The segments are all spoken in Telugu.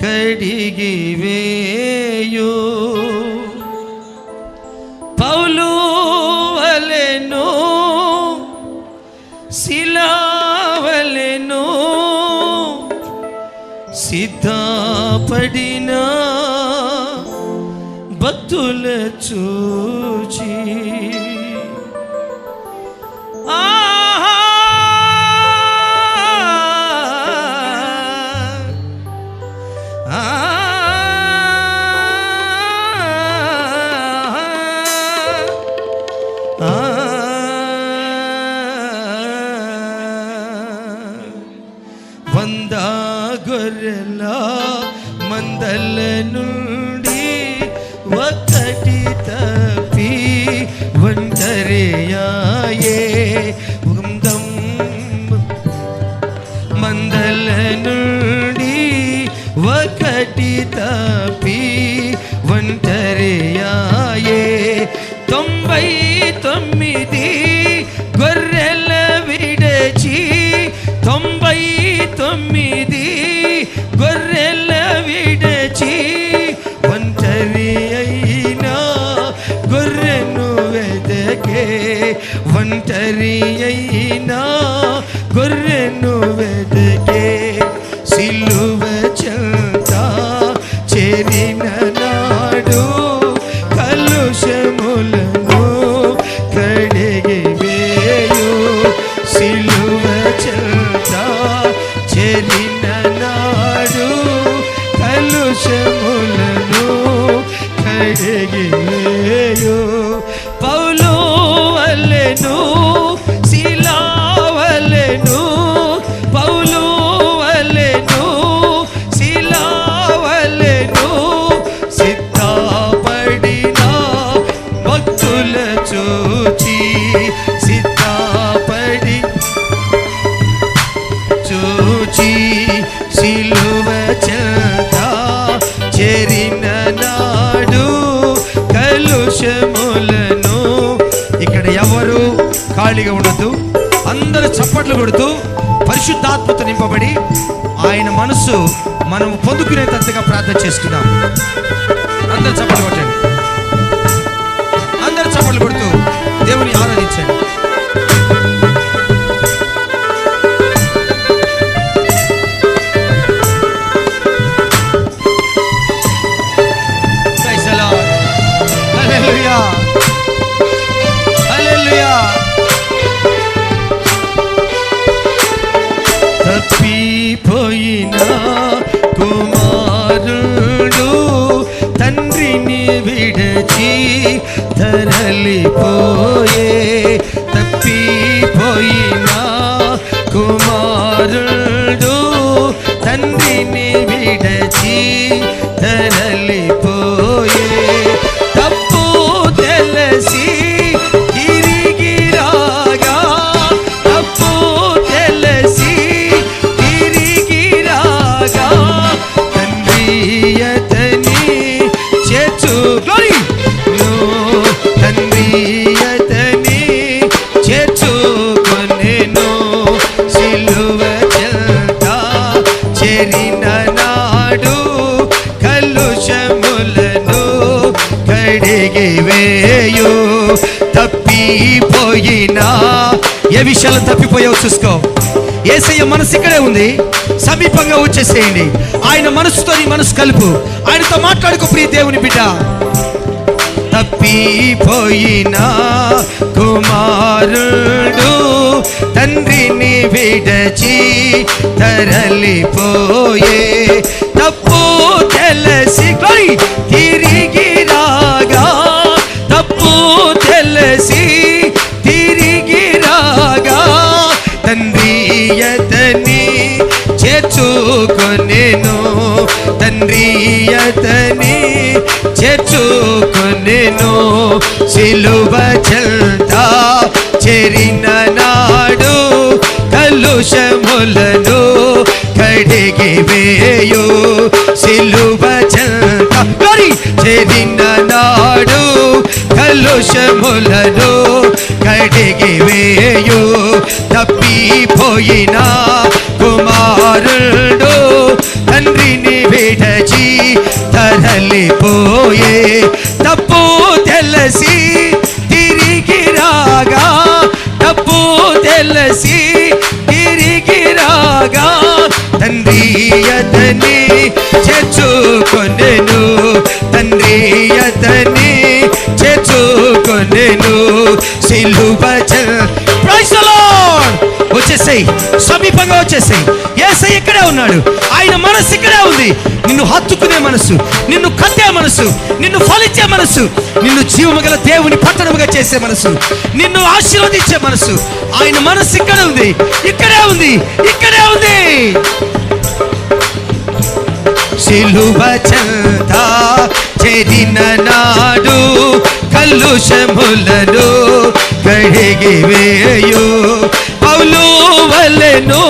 కడిగి వేయు. పౌలు వలెను శిలావలెను సిద్ధపడిన భక్తుల చూ నుండి ఒకటి తప్పి ఒంటరియాయే. తొంభై తొమ్మిది గొర్రెల విడచి తొంభై తొమ్మిది గొర్రెల విడచి ఒంటరి అయినా గొర్రెను వెదకే ఒంటరి అయినా ఎవరు ఖాళీగా ఉండొద్దు. అందరూ చప్పట్లు కొడుతూ పరిశుద్ధాత్మత నింపబడి ఆయన మనసు మనం పొందుకునేటట్టుగా ప్రార్థన చేసుకుందాం అందరూ చప్పట్లు కొట్టండి. Hallelujah. తప్పిపోయిన కుమారుడు తండ్రిని విడచి తరలిపోయే తప్పిపోయిన కుమారుడు తండ్రిని విడచి వేయు తప్పిపోయినా? ఏ విషయాలు తప్పిపోయావు చూసుకో. ఏసయ్య మనసు ఇక్కడే ఉంది. సమీపంగా వచ్చేసేయండి. ఆయన మనసుతో నీ మనసు కలుపు. ఆయనతో మాట్లాడుకో ప్రియ దేవుని బిడ్డ. తప్పిపోయినా? కుమారుడు తండ్రిని విడచి తరలిపోయే. తప్పు తెలిసి తిరిగి తండ్రి అతని చేర్చుకొనేను. సిలువ చెల్త చెరిన నాడు కలుషములను కడిగి వేయు. సిలువ చెల్త చెరిన నాడు కలుషములను కడిగి వేయు. తప్పిపోయినా వెళ్ళిపోయే తప్పు తెలిసి తిరిగి రాగా తప్పు తెలిసి తిరిగి రాగా తండ్రి అతని చేర్చుకొనెను. తండ్రి అతని చేర్చుకొనెను. సిలువ ప్రైజ్ వచ్చేసాయి. సమీపంగా వచ్చేసాయి. ఉన్నాడు. ఆయన మనసు ఇక్కడే ఉంది. నిన్ను హత్తుకునే మనసు నిన్ను కట్టే మనసు నిన్ను ఫలించే మనసు నిన్ను జీవమగల దేవుని పట్టణముగా చేసే మనసు నిన్ను ఆశీర్వదించే మనసు ఆయన మనసు ఇక్కడ ఉంది. ఇక్కడే ఉంది. ఇక్కడే ఉంది. సిలువ చెంత నాడు కలుషములను కడిగి వేయు. పౌలు వలెను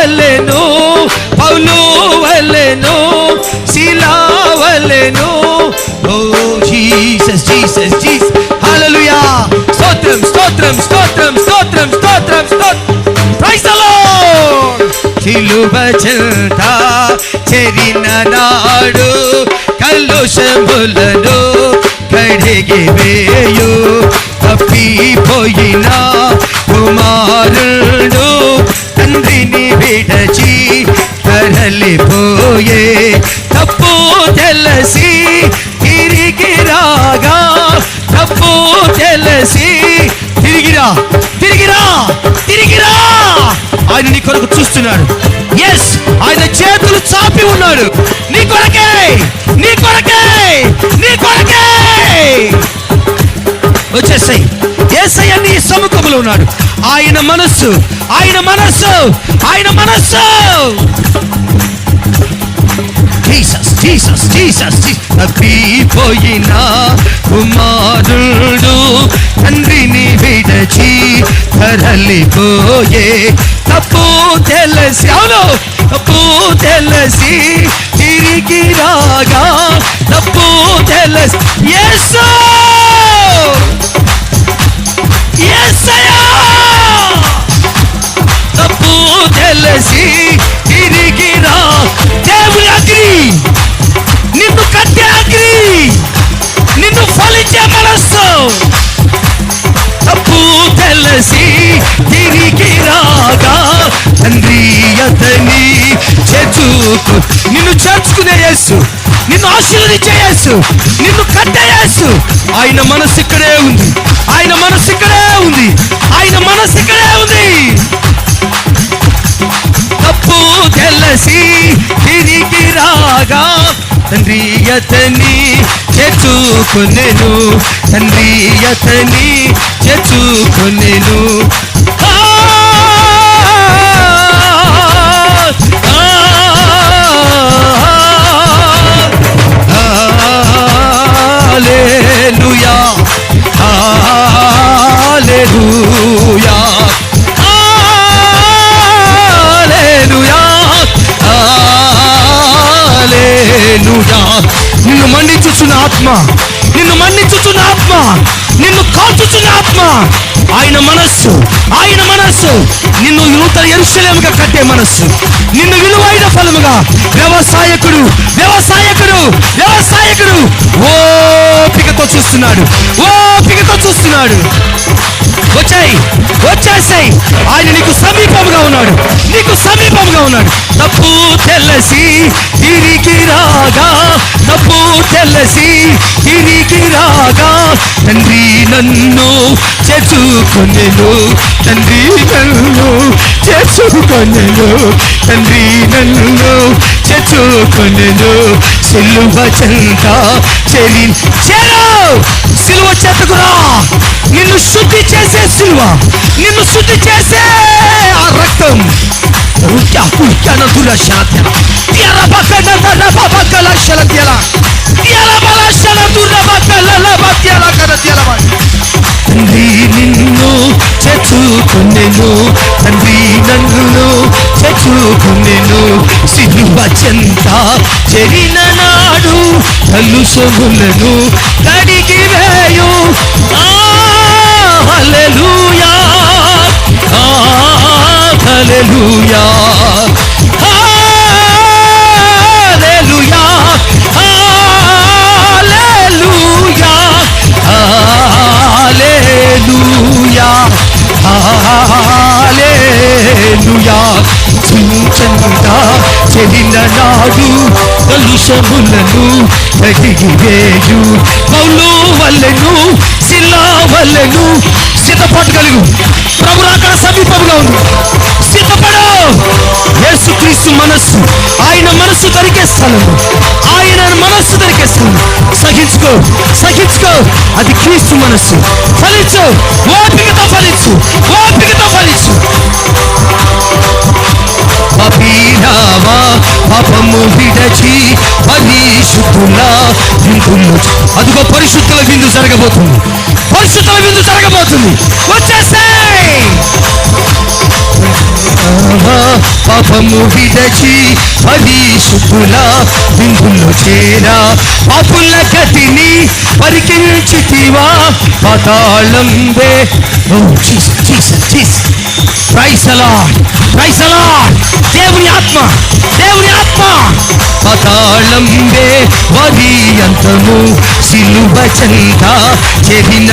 వలెను పౌలు వలెను శిలా వలెను. O Jesus Jesus Jesus. హల్లెలూయా. స్తోత్రం స్తోత్రం స్తోత్రం స్తోత్రం స్తోత్రం స్తోత్రం. ప్రైజ్ ద లార్డ్ శిలువ చెంత చెరిన నాడు కలుషములను కడిగి వేయు. తప్పిపోయిన కుమారుడు తండ్రిని విడచి తరలిపోయే తప్పు తెలిసి తిరిగి రాగా తప్పు తెలిసి తిరిగిరా తిరిగిరా తిరిగిరా ఆయన నీ కొరకు చూస్తున్నాడు. ఎస్ ఆయన చేతులు చాపి ఉన్నాడు. నీ కొరకే నీ కొరకే నీ కొరకే. వచ్చేసాయి. ఏసయ్య నీ సముఖంలో ఉన్నాడు. ఆయన మనస్సు ఆయన మనస్సు ఆయన మనస్సు. జీసస్ జీసస్ జీసస్ తప్పిపోయిన కుమారుడు తండ్రిని విడచి తరలిపోయే. తప్పు తెలిసి అవును తప్పు తెలిసి తిరిగి రాగా తప్పు తెలిసి ఎస్ తప్పు తెలిసి తిరిగి రా దేవుని అగ్ని నిన్ను కట్టే అగ్ని నిన్ను ఫలించే మనస్సు. తప్పు తెలిసి నిన్ను ఆశీర్వదించే నిన్ను కట్టే ఆయన మనసు ఇక్కడే ఉంది. ఆయన మనసు ఇక్కడే ఉంది. ఆయన మనసు ఇక్కడే ఉంది. తప్పు తెలిసి తిరిగి రాగా తండ్రి అతని చేర్చుకునేను తండ్రి అతని చేర్చుకునేను ఆయన మనస్సు ఆయన మనస్సు. నిన్ను నూతన ఎరుసలేముగా కట్టే మనస్సు. నిన్ను విలువైన ఫలముగా వ్యవసాయకుడు వ్యవసాయకుడు వ్యవసాయకుడు. ఓ ఓపికతో చూస్తున్నాడు ఓపికతో చూస్తున్నాడు. వచ్చాయి వచ్చేసాయి. ఆయన నీకు సమీపంగా ఉన్నాడు. నీకు సమీపంగా ఉన్నాడు. తప్పు తెల్లసి తిరిగి రాగా. తప్పు తెల్లసి తిరిగి రాగా. తండ్రి నన్ను చేర్చుకొనెను తండ్రి నన్ను చేర్చుకొనెను తండ్రి నన్ను చేర్చుకొనెను సిలువ చెంత చెలి చేరు సిలువ చెత్తకురా నిన్ను శుద్ధి చేసే సిలువ! నిన్ను శుద్ధి చేసే ఆ రక్తం! ఉక్యా ఉక్యాన దురశాత్య తియర బకన దర బకల శలత్యల తీర బల శల దుర బకల లబత్యల వచంత చెరిన నాడు తల్లు సొగులను కడిగి వేయు. హలెలుయా హలెలుయా కలుషములను తగివేయు పౌలు వల్లెను శిలా వల్లెను. సిద్ధపాటు కలుగు. ప్రభు అక్కడ సమీపంగా ఉంది సిద్ధపడు. యేసుక్రీస్తు మనస్సు ఆయన మనస్సు దొరికే స్థలం ఆయన మనస్సు దొరికే స్థలం సహించుకో సహించుకో. అది క్రీస్తు మనస్సు. ఫలించు. ఓపికతో ఫలించు. ఓపికతో ఫలించు. పాపీనావా పాపము విడచి పరిశుద్ధుల విందులు అదిగో పరిశుద్ధుల విందు జరగబోతుంది. పరిశుద్ధుల విందు జరగబోతుంది. వచ్చేసాయి! పాపము విడచి పరిశుద్ధుల విందులు చేరా. పాపుల గతిని పరికించితివా. పాతాళం వే ఓ జీసస్ జీసస్ జీసస్ దేవుని ఆత్మ. దేవుని ఆత్మ. పతాళంబే వే వరి అంతము సిలువ చెంత చెరిన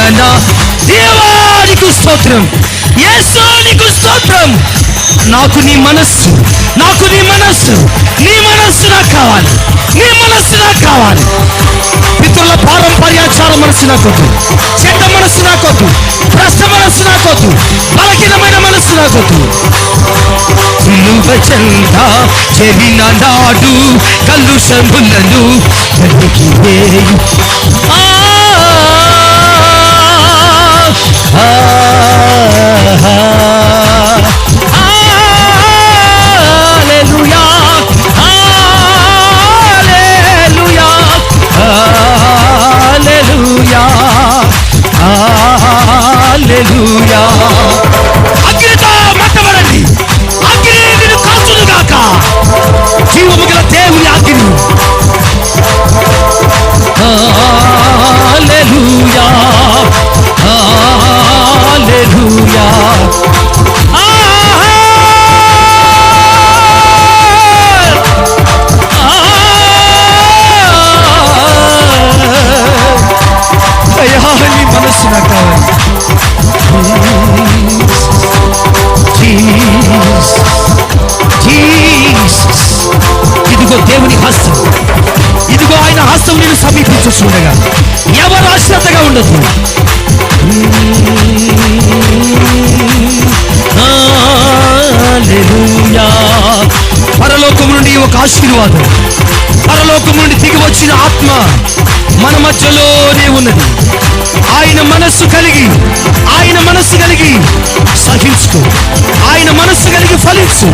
దేవానికి స్తోత్రం. యేసునికి స్తోత్రం. నాకు నీ మనస్సు నాకు నీ మనస్సు నీ మనస్సు నాకు కావాలి. నీ మనస్సు నాకు కావాలి. పితృల పారంపర్యాచార మనస్సు నాకు చెడ్డ మనస్సు నాకొద్దు. భ్రష్ట మనస్సు నాకొద్దు. బలహీనమైన మనస్సు నాకొద్దు. సిలువ చెంత చెరిన నాడు కలుషములను కడిగివేయు ఆ ఆ. అశ్రద్ధగా hmm. పరలోకం నుండి ఒక ఆశీర్వాదం. పరలోకం నుండి దిగి వచ్చిన ఆత్మ మన మధ్యలోనే ఉన్నది. ఆయన మనస్సు కలిగి ఆయన మనస్సు కలిగి సహించుకో. ఆయన మనస్సు కలిగి ఫలించు.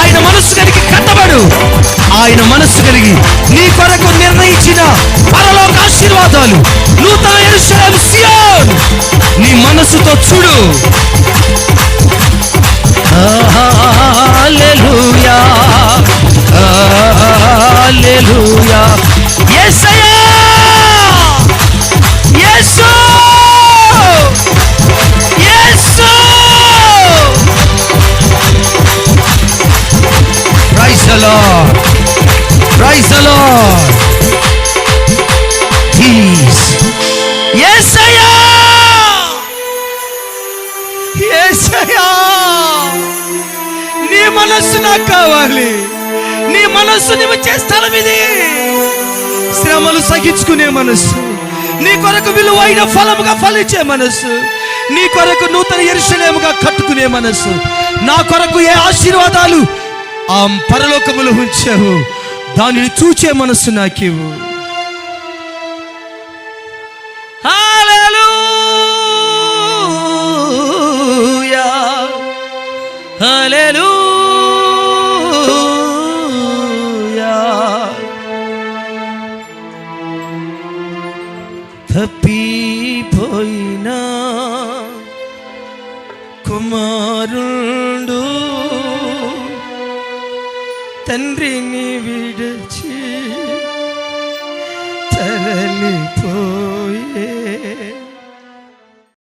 ఆయన మనస్సు కలిగి కట్టబడు. ఆయన మనస్సు కలిగి నీ కొరకు నిర్ణయించిన పర ఆశీర్వాదాలు. నూతన యెరూషలేము సియోన్! నీ మనసుతో చూడు. హల్లెలూయా. హల్లెలూయా. యేసయ్యా యేసు యేసు praise the lord. Praise the lord. మనస్సు నాకు కావాలి. నీ మనస్సు నువ్వు చేస్తాను ఇది. శ్రమలు సహించుకునే మనస్సు. నీ కొరకు విలువైన ఫలముగా ఫలించే మనస్సు. నీ కొరకు నూతన ఎరుసలేముగా కట్టుకునే మనస్సు. నా కొరకు ఏ ఆశీర్వాదాలు ఆ పరలోకములు ఉంచావు. దానిని చూచే మనస్సు నాకేవు హల్లెలూయా.